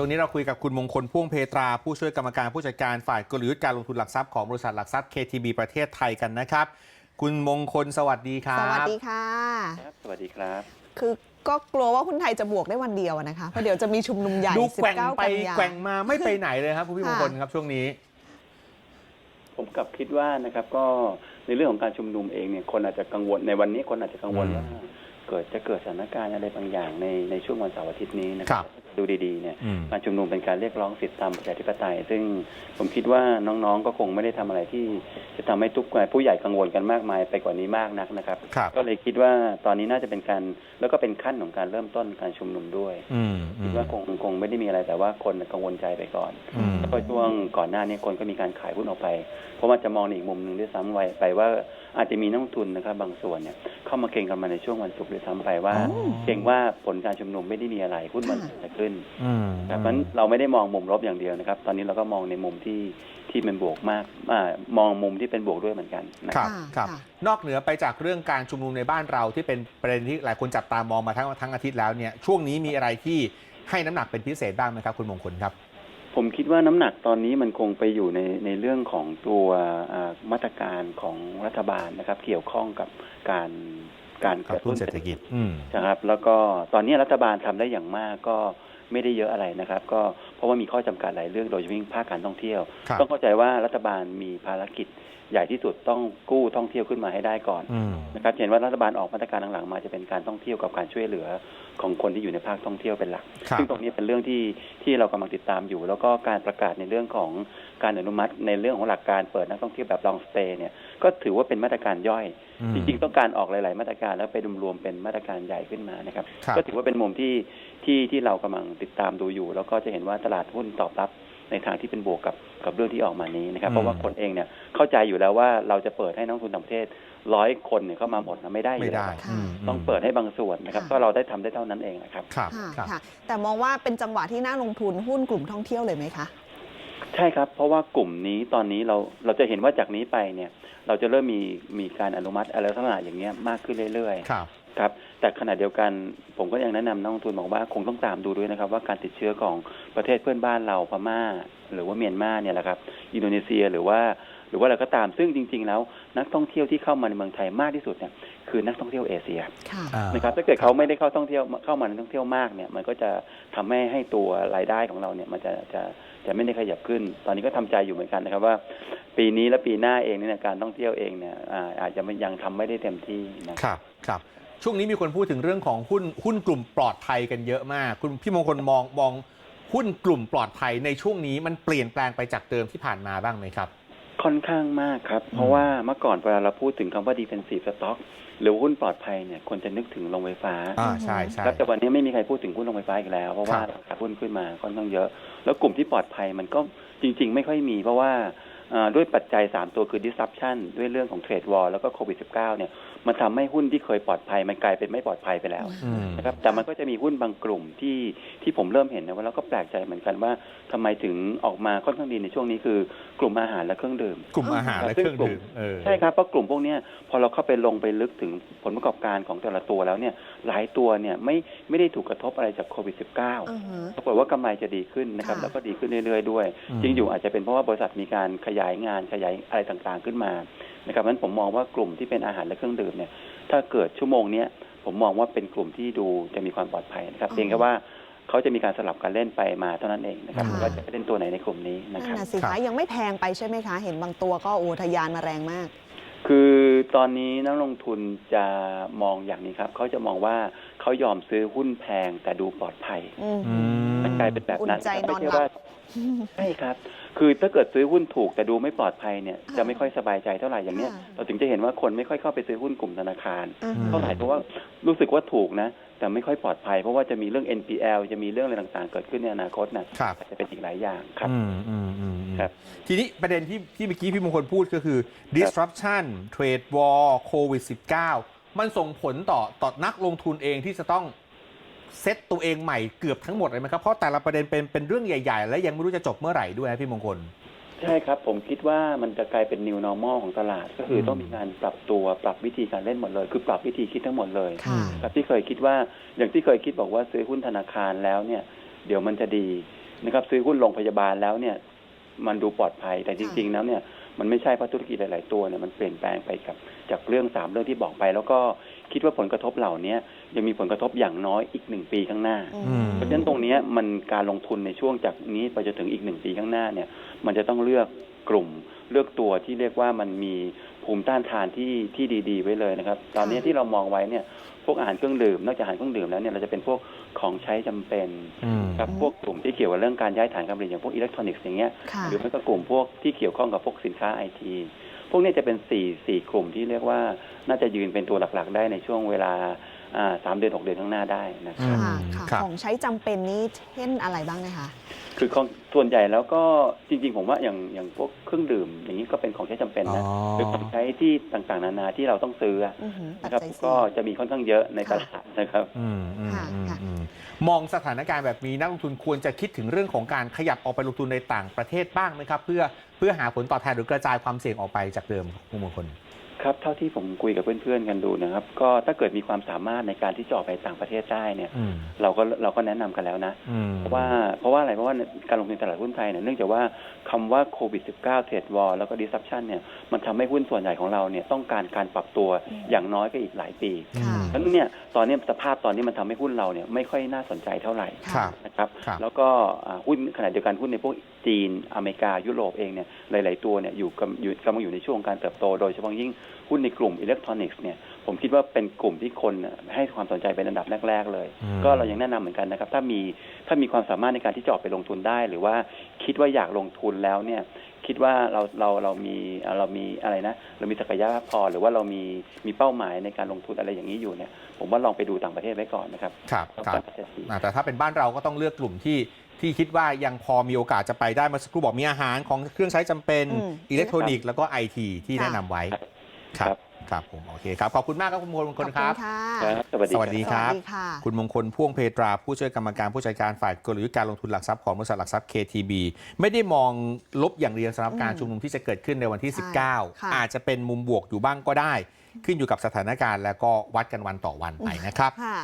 ช่วงนี้เราคุยกับคุณมงคลพ่วงเพตรา ผู้ช่วยกรรมการผู้จัดการฝ่ายกลยุทธ์การลงทุนหลักทรัพย์ของบริษัทหลักทรัพย์ KTB ประเทศไทยกันนะครับ คุณมงคลสวัสดีครับสวัสดีค่ะ ครับ สวัสดีครับ คือก็กลัวว่าหุ้นไทยจะบวกได้วันเดียวอะนะคะเพราะเดี๋ยวจะมีชุมนุมใหญ่ดูแกว่ง19ไปกันยา แกว่งมาไม่ไปไหนเลยครับคุณพี่มงคลครับช่วงนี้ ผมกลับคิดว่านะครับก็ในเรื่องของการชุมนุมเองเนี่ยคนอาจจะกังวลในวันนี้คนอาจจะกังวลอืมว่าเกิดจะเกิดสถานการณ์อะไรบางอย่างในในช่วงวันเสาร์อาทิตย์นี้นะคครัรับ ดูดีๆเนี่ยอืมการชุมนุมเป็นการเรียกร้องสิทธิตามประชาธิปไตย ซึ่งผมคิดว่าน้องๆก็คงไม่ได้ทำอะไรที่จะทำให้ทุกผู้ใหญ่กังวลกันมากมายไปกว่านี้มากนักนะครับครับ ก็เลยคิดว่าตอนนี้น่าจะเป็นการแล้วก็เป็นขั้นของการเริ่มต้นการชุมนุมด้วยอืมอืคิมดว่าคงคงไม่ได้มีอะไรแต่ว่าคนกังวลใจไปก่อนอืมแล้วก็ช่วงก่อนหน้านี้คนก็มีการขายหุ้นออกไป เพราะว่าจะมองในอีกมุมหนึ่งด้วยซ้ำไว้ไปว่าอาจจะมีนักลงทุนนะครับบางส่วนเนี่ยเข้ามาเก็งกันมาในช่วงวันศุกร์ด้วยซ้ำไปว่าอ๋อเก่งว่าผลการชุมนุมไม่ได้มีอะไรหุ้นมันค่ะจะขึ้นอืมแต่เพราะฉะนั้นเราไม่ได้มองมุมลบอย่างเดียวนะครับ ตอนนี้เราก็มองในมุมที่ที่เป็นบวกมากอามองมุมที่เป็นบวกด้วยเหมือนกันนะคครัรับบค่ะครับค่ะนอกเหนือไปจากเรื่องการชุมนุมในบ้านเราที่เป็นประเด็นที่หลายคนจับตามองมาทั้งทั้งอาทิตย์แล้วเนี่ยช่วงนี้มีอะไรที่ให้น้ำหนักเป็นพิเศษบ้างไหมครับ คุณมงคลครับ ผมคิดว่าน้ำหนักตอนนี้มันคงไปอยู่ในในเรื่องของตัวอ่ามาตรการของรัฐบาลนะครับ เกี่ยวข้องกับการการกระตุ้นเศรษฐกิจอืมนะครับ แล้วก็ตอนนี้รัฐบาลทำได้อย่างมากก็ ไม่ได้เยอะอะไรนะครับ ก็เพราะว่ามีข้อจำกัดหลายเรื่องโดยเฉพาะยิ่งภาคการท่องเที่ยวครับต้องเข้าใจว่ารัฐบาลมีภารกิจ ใหญ่ที่สุดต้องกู้ท่องเที่ยวขึ้นมาให้ได้ก่อนอืมนะครับเห็นว่ารัฐบาลออกมาตรการหลังๆมาจะเป็นการท่องเที่ยวกับการช่วยเหลือของคนที่อยู่ในภาคท่องเที่ยวเป็นหลักครับซึ่งตรงนี้เป็นเรื่องที่ที่เรากำลังติดตามอยู่ แล้วก็การประกาศในเรื่องของการอนุมัติในเรื่องของหลักการเปิดนักท่องเที่ยวแบบลองสเตย์เนี่ยก็ถือว่าเป็นมาตรการย่อยอืมจริงๆต้องการออกหลาย ๆ มาตรการแล้วไปรวมๆเป็นมาตรการใหญ่ขึ้นมานะครับครับก็ถือว่าเป็นมุมที่ที่ที่เรากำลังติดตามดูอยู่ แล้วก็จะเห็นว่าตลาดหุ้นตอบรับ ในทางที่เป็นบวกกับกับเรื่องที่ออกมานี้นะครับอืมเพราะว่าคนเองเนี่ยเข้าใจอยู่แล้วว่าเราจะเปิดให้นักลงทุนต่างประเทศร้อยคนเนี่ยเข้ามาหมดนะไม่ได้อไม่ยู่แล้ได้วค่ะมต้องเปิดให้บางส่วนนะครับค่ะก็เราได้ทำได้เท่านั้นเองนะครับ ครับค่ะครับค่ะแต่มองว่าเป็นจังหวะที่น่าลงทุนหุ้นกลุ่มท่องเที่ยวเลยไหมคะ ใช่ครับ เพราะว่ากลุ่มนี้ตอนนี้เราเราจะเห็นว่าจากนี้ไปเนี่ย เราจะเริ่มมีมีการอนุมัติอะไรลักษณะอย่างเงี้ยมากขึ้นเรื่อยๆ ครับครับ แต่ขณะเดียวกันผมก็ยังแนะนำนักลงทุนบอกว่าคงต้องตามดูด้วยนะครับ ว่าการติดเชื้อของประเทศเพื่อนบ้านเราพม่า หรือว่าเมียนมาเนี่ยแหละครับอินโดนีเซียหรือว่า หรือว่าอะไรก็ตามซึ่งจริง ๆ แล้ว นักท่องเที่ยวที่เข้ามาในเมืองไทยมากที่สุดเนี่ย คือนักท่องเที่ยวเอเชียค่ะอ่านะครับถ้าเกิดเขาไม่ได้เข้าท่องเที่ยวเข้ามาในท่องเที่ยวมากเนี่ย มันก็จะทำให้ให้ตัวรายได้ของเราเนี่ยมันจะจะจะไม่ได้ขยับขึ้น ตอนนี้ก็ทำใจอยู่เหมือนกันนะครับว่า ปีนี้และปีหน้าเองเนี่ยการท่องเที่ยวเองเนี่ยอ่าอาจจะยังทำไม่ได้เต็มที่นะครับครับช่วงนี้มีคนพูดถึงเรื่องของหุ้นหุ้นกลุ่มปลอดภัยกันเยอะมาก คุณพี่มงคลมองมองหุ้นกลุ่มปลอดภัยในช่วงนี้มันเปลี่ยนแปลงไปจากเดิมที่ผ่านมาบ้างไหมครับ ค่อนข้างมากครับ เพราะว่าเมื่อก่อนเวลาเราพูดถึงคำว่า defensive stock หรือหุ้นปลอดภัยเนี่ยคนจะนึกถึงโรงไฟฟ้าอ่าใช่ใช่ครับแต่วันนี้ไม่มีใครพูดถึงหุ้นโรงไฟฟ้าอีกแล้ว เพราะว่าครับราคาหุ้นขึ้นมาค่อนข้างเยอะ แล้วกลุ่มที่ปลอดภัยมันก็จริง ๆ ไม่ค่อยมี เพราะว่าอ่าด้วยปัจจัย 3 ตัวคือ disruption ด้วยเรื่องของเทรดวอลแล้วก็โควิด -19 เนี่ย มันทำให้หุ้นที่เคยปลอดภัย มันกลายเป็นไม่ปลอดภัยไปแล้วอืมนะครับแต่มันก็จะมีหุ้นบางกลุ่มที่ที่ผมเริ่มเห็นนะว่าเราก็แปลกใจเหมือนกันว่าทำไมถึงออกมาค่อนข้างดีในช่วงนี้คือกลุ่มอาหารและเครื่องดื่มกลุ่มอาหารและเครื่องดื่มเออใช่ครับเพราะกลุ่มพวกเนี้ยพอเราเข้าไปลงไปลึกถึงผลประกอบการของแต่ละตัวแล้วเนี่ยหลายตัวเนี่ยไม่ไม่ได้ถูกกระทบอะไรจากโควิด -19 อือฮึปรากฏว่ากำไรจะดีขึ้นนะครับค่ะแล้วก็ดีขึ้นเรื่อยๆด้วยอืมจริงอยู่อาจจะเป็นเพราะว่าบริษัทมีการขยายงานขยายอะไรต่างๆขึ้นมา นะครับนั้นผมมองว่ากลุ่มที่เป็นอาหารและเครื่องดื่มเนี่ยถ้าเกิดชั่วโมงเนี้ยผมมองว่าเป็นกลุ่มที่ดูจะมีความปลอดภัยนะครับเพียงแค่ว่าเขาจะมีการสลับการเล่นไปมาเท่านั้นเองนะครับค่ะว่าจะไปเล่นตัวไหนในกลุ่มนี้นะนั่นครับน่ะสิครัคะบยังไม่แพงไปใช่ไหมคะ เห็นบางตัวก็โอ้ทะยานมาแรงมาก คือตอนนี้นักลงทุนจะมองอย่างนี้ครับเขาจะมองว่าเขายอมซื้อหุ้นแพงแต่ดูปลอดภัยอืมอืมมันกลายเป็นแบบนั้นอุ่นใจครับนอนไม่หลัใช่บว่า ใช่ครับ คือถ้าเกิดซื้อหุ้นถูกแต่ดูไม่ปลอดภัยเนี่ยอ่าจะไม่ค่อยสบายใจเท่าไหร่อย่างเนี้ยค่ะเราถึงจะเห็นว่าคนไม่ค่อยเข้าไปซื้อหุ้นกลุ่มธนาคารอือฮึมเท่าไหร่เพราะว่ารู้สึกว่าถูกนะ แต่ไม่ค่อยปลอดภัย เพราะว่าจะมีเรื่อง NPL จะมีเรื่องอะไรต่างๆ เกิดขึ้นในอนาคตนะครับอาจจะเป็นอีกหลายอย่างครับอืมอืมอืมอืมครับ ทีนี้ประเด็นที่ที่เมื่อกี้พี่มงคลพูดก็คือ disruption trade war covid 19มันส่งผลต่อต่อนักลงทุนเองที่จะต้อง เซตตัวเองใหม่เกือบทั้งหมดเลยไหมครับ เพราะแต่ละประเด็นเป็นเป็นเรื่องใหญ่ ๆ และยังไม่รู้จะจบเมื่อไหร่ด้วยนะพี่มงคล ใช่ครับ ผมคิดว่ามันจะกลายเป็น new normal ของตลาด ก็คืออม ต้องมีการปรับตัวปรับวิธีการเล่นหมดเลย คือปรับวิธีคิดทั้งหมดเลยค่ะครับที่เคยคิดว่าอย่างที่เคยคิดบอกว่าซื้อหุ้นธนาคารแล้วเนี่ย เดี๋ยวมันจะดีนะครับ ซื้อหุ้นโรงพยาบาลแล้วเนี่ย มันดูปลอดภัยแต่จริง ๆ แล้วเนี่ยมันไม่ใช่เพราะธุรกิจหลาย ๆ ตัวเนี่ยมันเปลี่ยนแปลงไปกับจากเรื่องสามเรื่องที่บอกไป แล้วก็ คิดว่าผลกระทบเหล่านี้ยังมีผลกระทบอย่างน้อยอีกหนึ่งปีข้างหน้าอืมเพราะฉะนั้นตรงเนี้ยมันการลงทุนในช่วงจากนี้ไปจนถึงอีกหนึ่งปีข้างหน้าเนี่ย มันจะต้องเลือกกลุ่ม เลือกตัวที่เรียกว่ามันมีภูมิต้านทานที่ที่ดี ๆ ไว้เลยนะครับ ตอนนี้ที่เรามองไว้เนี่ยพวกอาหารเครื่องดื่มนอกจากอาหารเครื่องดื่มแล้วเนี่ยเราจะเป็นพวกของใช้จำเป็นอืมครับพวกกลุ่มที่เกี่ยวกับเรื่องการย้ายฐานการผลิตอย่างพวกอิเล็กทรอนิกส์อย่างเงี้ยค่ะหรือไม่ก็กลุ่มพวกที่เกี่ยวข้องกับพวกสินค้าไอที พวกนี้จะเป็นสี่สี่กลุ่มที่เรียกว่าน่าจะยืนเป็นตัวหลักๆ ได้ในช่วงเวลาอ่าสามเดือนหกเดือนข้างหน้าได้นะครับค่ะอืมค่ะครับของใช้จำเป็นนี่เช่นอะไรบ้างนะคะคือของส่วนใหญ่แล้วก็จริง ๆ ผมว่าอย่างอย่างพวกเครื่องดื่ม อย่างนี้ก็เป็นของใช้จำเป็นนะอ๋อหรือของใช้ที่ต่างๆ นานาที่เราต้องซื้ออะอือหือปัจนะครับจัยสี่ก็จะมีค่อนข้างเยอะในตค่ะลาดนะครับอื มองสถานการณ์แบบนี้นักลงทุนควรจะคิดถึงเรื่องของการขยับออกไปลงทุนในต่างประเทศบ้างไหมครับ เพื่อเพื่อหาผลตอบแทนหรือกระจายความเสี่ยงออกไปจากเดิมคุณมงคล ครับเท่าที่ผมคุยกับเพื่อนๆกันดูนะครับ ก็ถ้าเกิดมีความสามารถในการที่จะออกไปต่างประเทศได้เนี่ยอืมเราก็เราก็แนะนำกันแล้วนะอืมเพราะว่าเพราะว่าอะไรเพราะว่าการลงทุนในตลาดหุ้นไทยเนี่ยเนื่องจากว่าคำว่าโควิด -19 เทรดวอลแล้วก็ดิสซับชันเนี่ยมันทำให้หุ้นส่วนใหญ่ของเราเนี่ยต้องการการปรับตัวอืมอย่างน้อยก็อีกหลายปีค่ะเพราะฉะนั้นเนี่ยตอนนี้สภาพตอนนี้มันทำให้หุ้นเราเนี่ยไม่ค่อยน่าสนใจเท่าไหร่ครับนะครับครับแล้วก็อ่าหุ้นขณะเดียวกันหุ้นในพวกจีนอเมริกายุโรปเองเนี่ยหลาย ๆ ตัวเนี่ยอยู่กำอยู่กำลังอยู่ในช่วงการเติบโตโดยเฉพาะยิ่งหุ้นในกลุ่มอิเล็กทรอนิกส์เนี่ยผมคิดว่าเป็นกลุ่มที่คนน่ะให้ความสนใจเป็นอันดับแรก ๆ เลยอืมก็เรายังแนะนำเหมือนกันนะครับ ถ้ามีถ้ามีความสามารถในการที่จะออกไปลงทุนได้ หรือว่าคิดว่าอยากลงทุนแล้วเนี่ยคิดว่าเราเราเรามีเรามีอะไรนะเรามีศักยภาพพอหรือว่าเรามีมีเป้าหมายในการลงทุนอะไรอย่างนี้อยู่เนี่ย ผมว่าลองไปดูต่างประเทศไว้ก่อนนะครับครับแล้วครัก็บจะดีอ่าแต่ถ้าเป็นบ้านเราก็ต้องเลือกกลุ่มที่ที่คิดว่ายังพอมีโอกาสจะไปได้เมาสักครู่บอกมีอาหารของเครื่องใช้จำเป็นอืมอิเล็กทรอนิกส์แล้วก็ไอทีที่ค่ะแนะนำไว้ คครัรับบครับผมโอเคครับขอบคุณมากครับคุณมงคลขอบครับค่ะครับสวัสดีสวัสดีครับครับสวัสดีค่ะ คุณมงคลพ่วงเพตราผู้ช่วยกรรมการผู้จัดการฝ่ายกลยุทธ์การลงทุนหลักทรัพย์ของบริษัทหลักทรัพย์ KTB ไม่ได้มองลบอย่างเดียวสำหรับการอืมชุมนุมที่จะเกิดขึ้นในวันที่ ใช่ค่ะ19 อาจจะเป็นมุมบวกอยู่บ้างก็ได้ ขึ้นอยู่กับสถานการณ์แล้วก็วัดกันวันต่อวันไปนะครับ ค่ะ